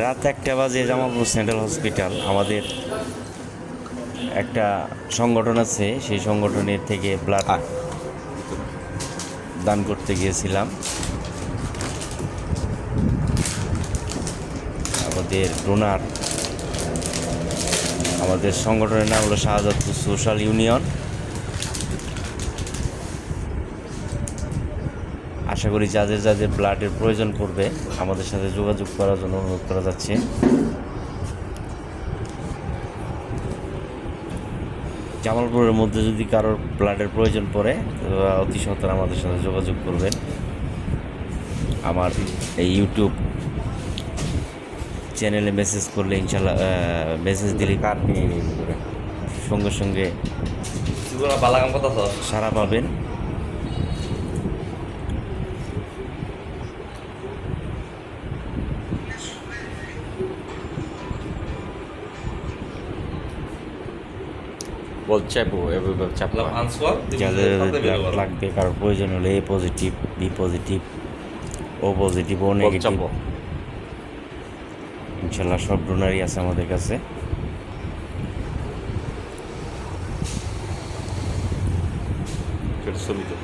রাত একটা বাজে জামালপুর সেন্ট্রাল হসপিটাল আমাদের একটা সংগঠন আছে সেই সংগঠনের থেকে ব্লাড দান করতে গিয়েছিলাম। আমাদের ডোনার আমাদের সংগঠনের নাম হলো শাহজাদপুর সোশ্যাল ইউনিয়ন। আশা করি যাদের যাদের ব্লাডের প্রয়োজন পড়বে আমাদের সাথে যোগাযোগ করার জন্য অনুরোধ করা যাচ্ছে। জামালপুরের মধ্যে যদি কারোর ব্লাডের প্রয়োজন পড়ে অতি সত্তর আমাদের সাথে যোগাযোগ করবেন। আমার এই ইউটিউব চ্যানেলে মেসেজ করলে ইনশাল্লাহ মেসেজ দিলে কার নিয়ে সঙ্গে সঙ্গে সারা পাবেন। বল চাপো এভাবে চাপো আনসার যাদের লাগবে কারোর প্রয়োজন হলে A positive B positive O positive O negative ইনশাল্লাহ সব ডোনারই আছে আমাদের কাছে। ছবি তো